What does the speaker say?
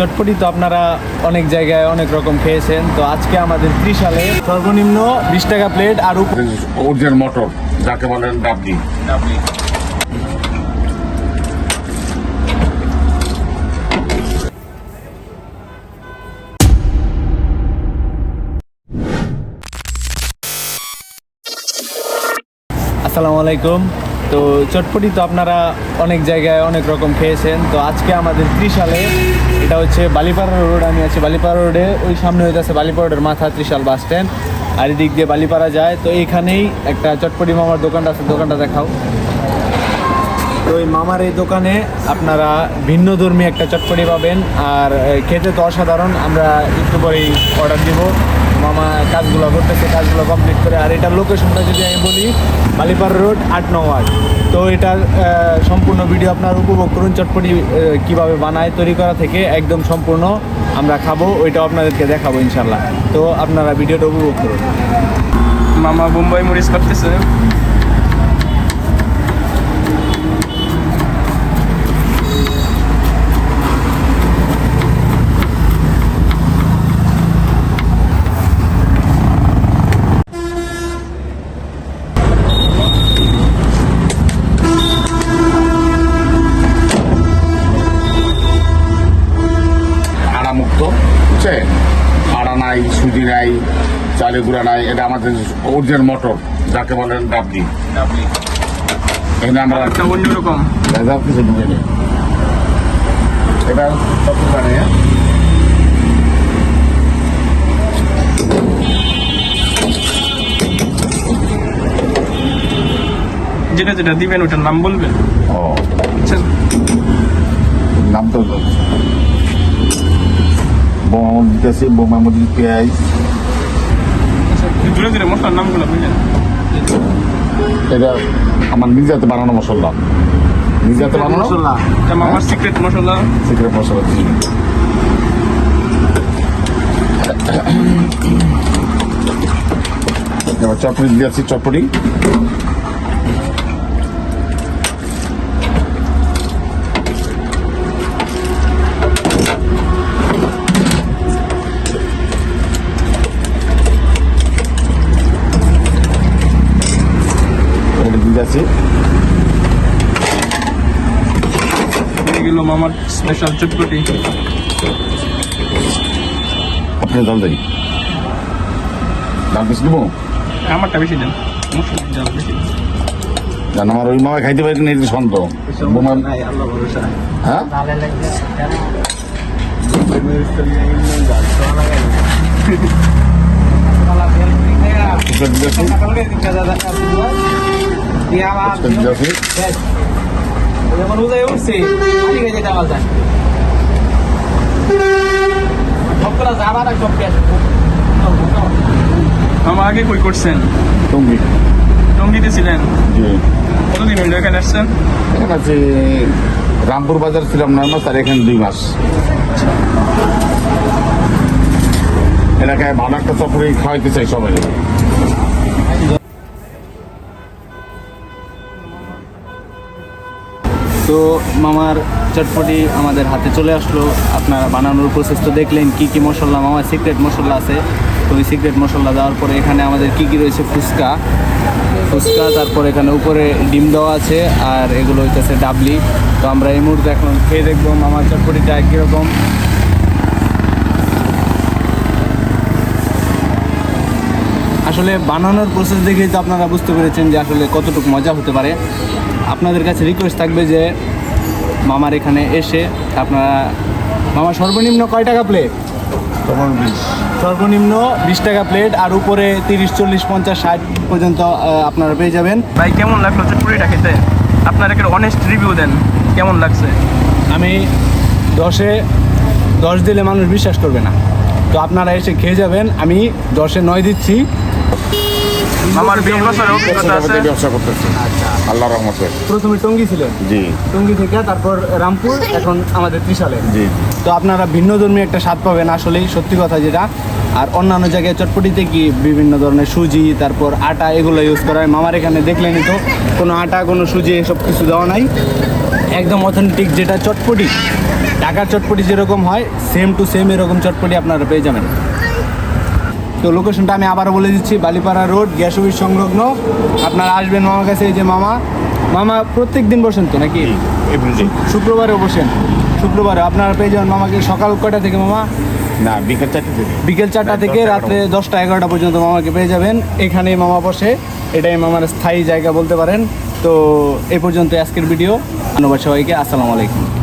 চটপটি তো আপনারা অনেক জায়গায় অনেক রকম খেয়েছেন। তো আজকে আমাদের ত্রিশালে সর্বনিম্ন বিশ টাকা প্লেট আর উপ- অরিজিনাল মটর যাকে বলেন ডাবলি। আসসালামু আলাইকুম। তো চটপটি তো আপনারা অনেক জায়গায় অনেক রকম খেয়েছেন। তো আজকে আমাদের ত্রিশালে এটা হচ্ছে বালিপাড়া রোড, আমি আছি বালিপাড়া রোডে। ওই সামনে হয়ে বালিপাড়া রোডের মাথা ত্রিশাল বাস স্ট্যান্ড। আর এদিক দিয়ে বালিপাড়া যায়। তো এখানেই একটা চটপটি মামার দোকানটা আছে, দোকানটা দেখাও। তো ওই মামার এই দোকানে আপনারা ভিন্ন ধর্মী একটা চটপটি পাবেন। আর খেতে তো অসাধারণ। আমরা একটু পরেই অর্ডার দিব। মামা কাজগুলো করতেছে, কাজগুলো কমপ্লিট করে। আর এটার লোকেশনটা যদি আমি বলি, বালিপাড়া রোড আট নং ওয়ার্ড। তো এটার সম্পূর্ণ ভিডিও আপনার উপভোগ করুন, চটপটি কীভাবে বানায়, তৈরি করা থেকে একদম সম্পূর্ণ আমরা খাব, ওইটাও আপনাদেরকে দেখাবো ইনশাল্লাহ তো আপনারা ভিডিওটা উপভোগ করুন। মামা মুম্বাই মরিচ করতেছে আড়া নাই সুজি নাই চালে গুঁড়া নাই এটা আমাদের অরিজিনাল মটর যাকে বলেন ডাবলি। এখানে আমরা একটা অন্যরকম ভেজাল কিছু ঢুকে নেই এটা সব যেটা যেটা দিবেন ওটার নাম বলবেন। ও। আচ্ছা, নাম তো বোম দিতেছি বোমার মধ্যে পেঁয়াজ দূরে দূরে মশলার নামগুলো এটা আমার নিজে হাতে বানানো মশলা। নিজে হাতে বানানো? এটা মামার সিক্রেট মশলা। সিক্রেট মশলা এবার চটপটি দিয়ে আছি আছি এগুলো মামার স্পেশাল চটপটি। আপনি জল দেন। দাম বেশি দেবো? আমারটা বেশি দেন। জাল বেশি। জান আমার ওই মামা খাইতে পারি না সন্ত হ্যাঁ? ফুচকা দিয়ে আছি ফুচকা দিয়ে আছি যেমন উদয় উঠছে পানি খেতে যাওয়া যায় সবগুলা যাবার সব পেঁয়াজ আগে কই করছেন? টঙ্গি। টঙ্গিতে ছিলেন? জি। কতদিন হইল এখানে আসছেন? এখানে আছে রামপুর বাজার ছিলাম নয় মাস আর এখানে দুই মাস। এলাকায় ভালো একটা চপড়ি খাওয়াইতে চাই সবাই। তো মামার চটপটি আমাদের হাতে চলে আসলো। আপনারা বানানোর প্রসেস তো দেখলেন কি কি মশলা, মামার সিক্রেট মশলা আছে। তো ওই সিক্রেট মশলা দেওয়ার পরে এখানে আমাদের কি কি রয়েছে? ফুচকা। ফুচকা, তারপর এখানে উপরে ডিম দেওয়া আছে, আর এগুলো হইতেছে ডাবলি। তো আমরা এই মুহূর্তে এখন খেয়ে দেখব মামার চটপটিটা কীরকম। আসলে বানানোর প্রসেস দেখেই তো আপনারা বুঝতে পেরেছেন যে আসলে কতটুকু মজা হতে পারে। আপনাদের কাছে রিকোয়েস্ট থাকবে যে মামার এখানে এসে আপনারা মামা সর্বনিম্ন কয় টাকা প্লেট সর্বনিম্ন বিশ টাকা প্লেট আর উপরে তিরিশ চল্লিশ পঞ্চাশ ষাট পর্যন্ত আপনারা পেয়ে যাবেন। ভাই কেমন লাগল চটপটিটা খেতে? আপনারা একটা অনেস্ট রিভিউ দেন কেমন লাগছে? আমি দশে দশ দিলে মানুষ বিশ্বাস করবে না। তো আপনারা এসে খেয়ে যাবেন। আমি দশে নয় দিচ্ছি। মামার বিশ বছরের অভিজ্ঞতা আছে। ব্যবসা করতেছি। আল্লাহ রহমতে। প্রথমে টঙ্গি ছিলেন। জি। টঙ্গি থেকে তারপর রামপুর এখন আমাদের ত্রিশালে। জি তো আপনারা ভিন্ন ধর্মী একটা স্বাদ পাবেন আসলেই সত্যি কথা যেটা। আর অন্যান্য জায়গায় চটপটিতে কি বিভিন্ন ধরনের সুজি তারপর আটা এগুলো ইউজ করা হয়। মামার এখানে দেখলেনই তো কোনো আটা কোনো সুজি এসব কিছু দেওয়া নাই। একদম অথেন্টিক যেটা চটপটি ঢাকার চটপটি যেরকম হয় সেম টু সেম এরকম চটপটি আপনারা পেয়ে যাবেন। তো লোকেশনটা আমি আবারও বলে দিচ্ছি বালিপাড়া রোড গ্যাস অফিস সংলগ্ন। আপনারা আসবেন মামার কাছে এই যে মামা। মামা প্রত্যেক দিন বসেন তো নাকি? শুক্রবারে বসেন। শুক্রবারে আপনারা পেয়ে যাবেন মামাকে সকাল কয়টা থেকে মামা? না বিকেল চারটে থেকে। বিকেল চারটা থেকে রাত্রে দশটা এগারোটা পর্যন্ত মামাকে পেয়ে যাবেন। এখানে মামা বসে। এটাই মামার স্থায়ী জায়গা বলতে পারেন। তো এ পর্যন্ত আজকের ভিডিও। ধন্যবাদ সবাইকে আসসালামু আলাইকুম।